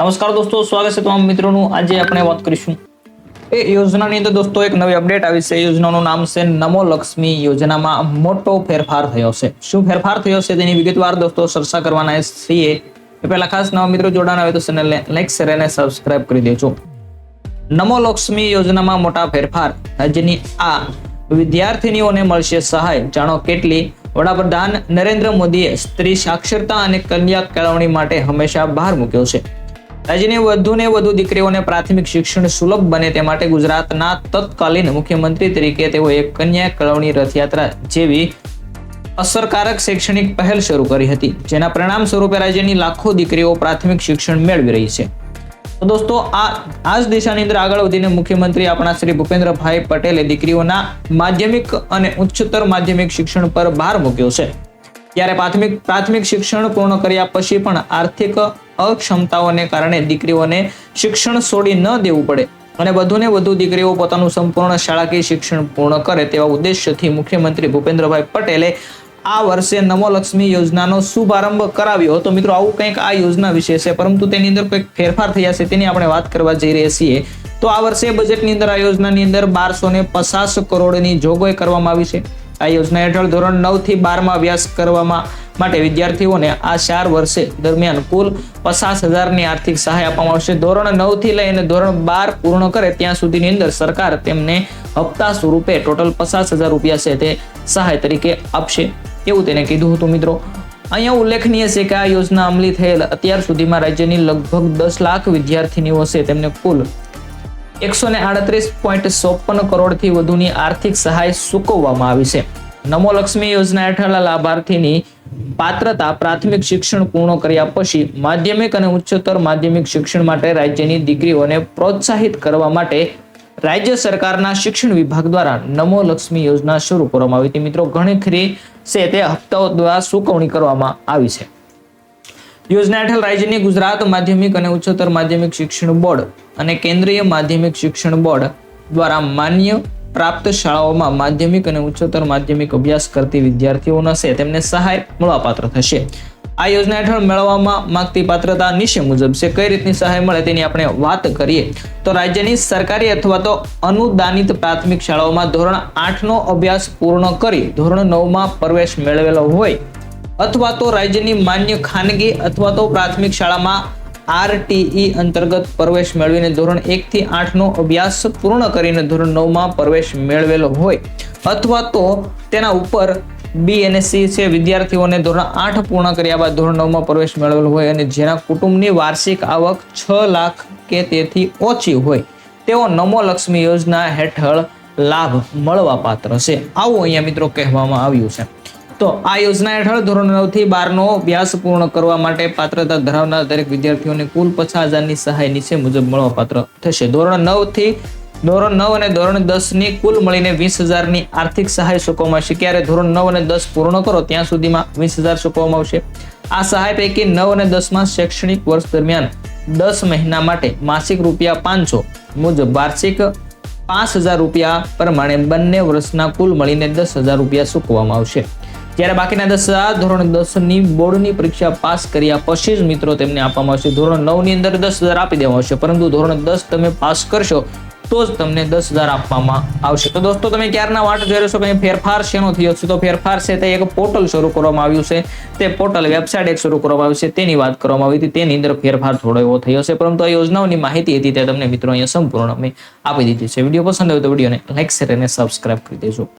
નમસ્કાર દોસ્તો, સ્વાગત છે તમામ મિત્રોનું. આજે આપણે વાત કરીશું એ યોજનાની અંદર દોસ્તો, એક નવી અપડેટ આવી છે. યોજનાનું નામ છે નમો લક્ષ્મી યોજનામાં મોટો ફેરફાર થયો છે. શું ફેરફાર થયો છે તેની વિગતવાર દોસ્તો ચર્ચા કરવાના છીએ. એ પહેલા ખાસ નવા મિત્રો જોડાના હોય તો ચેનલને લાઈક શેર અને સબસ્ક્રાઇબ કરી દેજો. નમો લક્ષ્મી યોજનામાં મોટા ફેરફાર. રાજ્યની આ વિદ્યાર્થીનીઓને મળશે સહાય. જાણો કેટલી? વડાપ્રધાન નરેન્દ્ર મોદીએ સ્ત્રી સાક્ષરતા અને કન્યા કેળવણી માટે હંમેશા ભાર મૂક્યો છે. રાજ્યની વધુને વધુ દીકરીઓને પ્રાથમિક શિક્ષણ સુલભ બને તે માટે ગુજરાતના તત્કાલીન મુખ્યમંત્રી તરીકે તેઓ એક કન્યા કેળવણી રથયાત્રા જેવી અસરકારક શૈક્ષણિક પહેલ શરૂ કરી હતી, જેના પરિણામ સ્વરૂપે રાજ્યની લાખો દીકરીઓ પ્રાથમિક શિક્ષણ મેળવી રહી છે. તો દોસ્તો, આ આ જ દિશાની અંદર આગળ વધીને મુખ્યમંત્રી આપણા શ્રી ભૂપેન્દ્રભાઈ પટેલે દીકરીઓના માધ્યમિક અને ઉચ્ચતર માધ્યમિક શિક્ષણ પર ભાર મૂક્યો છે. ત્યારે પ્રાથમિક પ્રાથમિક શિક્ષણ પૂર્ણ કર્યા પછી પણ આર્થિક અક્ષમતાઓને કારણે દીકરીઓને શિક્ષણ છોડી ન દેવું પડે. અને વધુને વધુ દીકરીઓ પોતાનું સંપૂર્ણ શાળાકીય શિક્ષણ પૂર્ણ કરે તેવા ઉદ્દેશ્યથી મુખ્યમંત્રી ભૂપેન્દ્રભાઈ પટેલે આ વર્ષે નમો યોજનાનો શુભારંભ કરાવ્યો હતો. મિત્રો, આવું કંઈક આ યોજના વિશે છે, પરંતુ તેની અંદર કંઈક ફેરફાર થયા છે તેની આપણે વાત કરવા જઈ રહ્યા છીએ. તો આ વર્ષે બજેટની અંદર, આ યોજનાની અંદર બારસો ને પચાસ કરોડની જોગવાઈ કરવામાં આવી છે. આ યોજના હેઠળ ધોરણ નવથી બારમાં અભ્યાસ કરવામાં માટે વિદ્યાર્થીઓને આ ચાર વર્ષે દરમિયાન કુલ પચાસ હજારની આર્થિક સહાય આપવામાં આવશે. ધોરણ નવથી લઈને ધોરણ બાર પૂર્ણ કરે ત્યાં સુધીની અંદર સરકાર તેમને હપ્તા સ્વરૂપે ટોટલ પચાસ હજાર રૂપિયા છે તે સહાય તરીકે આપશે. એવું તેને કીધું હતું મિત્રો. અહીંયા ઉલ્લેખનીય છે કે આ યોજના અમલી થયેલ અત્યાર સુધીમાં રાજ્યની લગભગ દસ લાખ વિદ્યાર્થીનીઓ છે તેમને કુલ એકસો ને આડત્રીસ પોઈન્ટ ચોપન કરોડથી વધુની આર્થિક સહાય ચૂકવવામાં આવી છે. નમો લક્ષ્મી યોજના હેઠળ લાભાર્થીની પાત્રતા પ્રાથમિક શિક્ષણ પૂર્ણ કર્યા પછી માધ્યમિક અને ઉચ્ચતર માધ્યમિક શિક્ષણ માટે રાજ્યની દીકરીઓને પ્રોત્સાહિત કરવા માટે રાજ્ય સરકારના શિક્ષણ વિભાગ દ્વારા નમો લક્ષ્મી યોજના શરૂ કરવામાં આવી હતી. મિત્રો ઘણી ખરી છે તે હપ્તાઓ દ્વારા ચૂકવણી કરવામાં આવી છે. યોજના હેઠળ રાજ્યની ગુજરાત માધ્યમિક અને ઉચ્ચતર માધ્યમિક શિક્ષણ બોર્ડ અને કેન્દ્રીય માધ્યમિક શિક્ષણ બોર્ડ દ્વારા માન્ય પ્રાપ્ત શાળાઓમાં માધ્યમિક અને ઉચ્ચતર માધ્યમિક અભ્યાસ કરતી વિદ્યાર્થીઓના છે તેમને સહાય મળવાપાત્ર થશે. આ યોજના હેઠળ મેળવવામાં માંગતી પાત્રતા નીચે મુજબ છે. કઈ રીતની સહાય મળે તેની આપણે વાત કરીએ. તો રાજ્યની સરકારી અથવા તો અનુદાનિત પ્રાથમિક શાળાઓમાં ધોરણ આઠનો અભ્યાસ પૂર્ણ કરી ધોરણ નવમાં પ્રવેશ મેળવેલો હોય. અથવા તો રાજ્યની માન્ય ખાનગી અથવા તો પ્રાથમિક શાળામાં આરટીઈ અંતર્ગત પ્રવેશ મેળવીને ધોરણ એક થી આઠનો અભ્યાસ પૂર્ણ કરીને ધોરણ નવમાં પ્રવેશ મેળવેલો હોય અથવા તો તેના ઉપર બીએનએસસી છે, વિદ્યાર્થીઓને ધોરણ આઠ પૂર્ણ કર્યા બાદ ધોરણ નવમાં પ્રવેશ મેળવેલો હોય અને જેના કુટુંબની વાર્ષિક આવક છ લાખ કે તેથી ઓછી હોય, તેઓ નમો લક્ષ્મી યોજના હેઠળ લાભ મળવા પાત્ર છે. આવું અહીંયા મિત્રો કહેવામાં આવ્યું છે. તો આ યોજના હેઠળ ધોરણ નવથી બારનો અભ્યાસ પૂર્ણ કરવા માટે પાત્રતા ધરાવનાર દરેક વિદ્યાર્થીઓને કુલ પચાસ હજારની સહાય નીચે મુજબ મળવાપાત્ર થશે. ધોરણ નવથી ધોરણ નવ અને ધોરણ દસની કુલ મળીને વીસ હજારની આર્થિક સહાય ચૂકવવામાં આવશે. ક્યારે ધોરણ નવ અને દસ પૂર્ણ કરો, ત્યાં સુધીમાં વીસ હજાર ચૂકવવામાં આવશે. આ સહાય પૈકી નવ અને દસમાં શૈક્ષણિક વર્ષ દરમિયાન દસ મહિના માટે માસિક રૂપિયા પાંચસો મુજબ વાર્ષિક પાંચ હજાર રૂપિયા પ્રમાણે બંને વર્ષના કુલ મળીને દસ હજાર રૂપિયા ચૂકવવામાં આવશે. જ્યારે બાકીના દસ ધોરણ દસની બોર્ડની પરીક્ષા પાસ કર્યા પછી જ મિત્રો તેમને આપવામાં આવશે. ધોરણ નવની અંદર દસ હજાર આપી દેવામાં આવશે, પરંતુ ધોરણ દસ તમે પાસ કરશો તો જ તમને દસ હજાર આપવામાં આવશે. તો દોસ્તો, તમે ક્યારના વાટ જોઈ રહ્યો છો? કે ફેરફાર શેનો થયો છે? તો ફેરફાર છે તે એક પોર્ટલ શરૂ કરવામાં આવ્યું છે. તે પોર્ટલ વેબસાઇટ એક શરૂ કરવામાં આવી છે, તેની વાત કરવામાં આવી હતી. તેની અંદર ફેરફાર થોડો એવો થયો છે, પરંતુ આ યોજનાઓની માહિતી હતી તે તમને મિત્રો અહીંયા સંપૂર્ણ મેં આપી દીધી છે. વીડિયો પસંદ આવ્યો તો વિડીયોને લાઈક, શેર અને સબસ્ક્રાઇબ કરી દેજો.